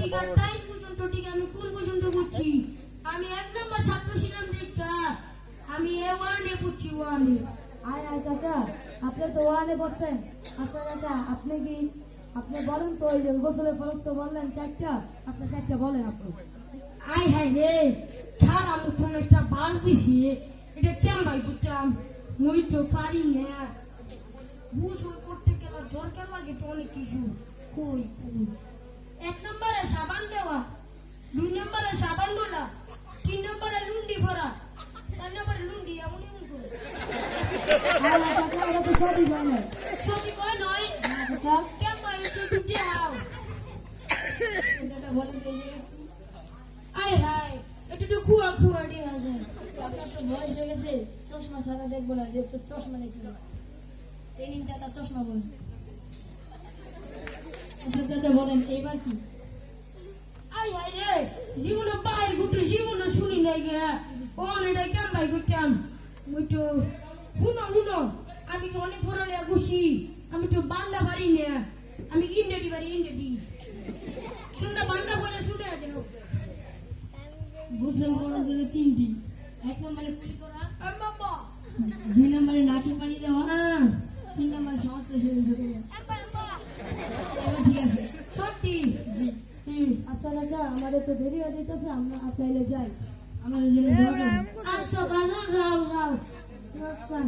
টিকা টাইম পর্যন্ত টিকা আমি কোন পর্যন্ত বুঝছি। আমি এক নম্বর ছাত্র ছিলাম টিকা আমি এ ওয়ানে বুঝছি ওয়ানে আয় আয়, চাচা, আপনি তো ওয়ানে বসছেন আচ্ছা চাচা, আপনি কি, আপনি বলেন তো ওই যে গোসলের ফরজ বললেন চারটা। আচ্ছা চারটা বলেন আপনি। আই হাই রে খারাপ মুখন একটা বাস দিছি। এটা কেন ভাই বুঝতাম মুই তো পারি না। গোসল করতে গেলে দরকার লাগে তো অনেক কিছু? কই কই? নম্বরে সাবান দেওয়া, দুই নম্বরে সাবান গোলা, তিন নম্বরে লুন্ডি ফোরা চার নম্বরে লুন্ডি এমন এমন করে। আয় হায় একটু খুয়া খুয়া দিয়ে আছে চাচা তো বয়স হয়ে গেছে, চশমা ছাড়া দেখব না যে তোর চশমা নেই কিনা। এই চশমা বলেন আচ্ছা বলেন, এইবার কি? ও কেন ভাই তো আমি তো অনেক পুরানে আমি তো পারি না আমি পারি পড়ে শুনে দেও গোসল তিনটি এক নম্বরে কুলি করা। আর বাবা। দুই নম্বরে নাকে পানি দেওয়া। হ্যাঁ। তিন নম্বরে সমস্ত শরীর ঢুকে যায় আব্বা, আব্বা। এবার ঠিক আছে। সত্যি? জি। হুম। আচ্ছা রাজা আমাদের তো দেরি হয়ে যেতেছে আমরা যাই। আমাদের জন্য দোয়া করুন আচ্ছা ভালো যাও যাও আচ্ছা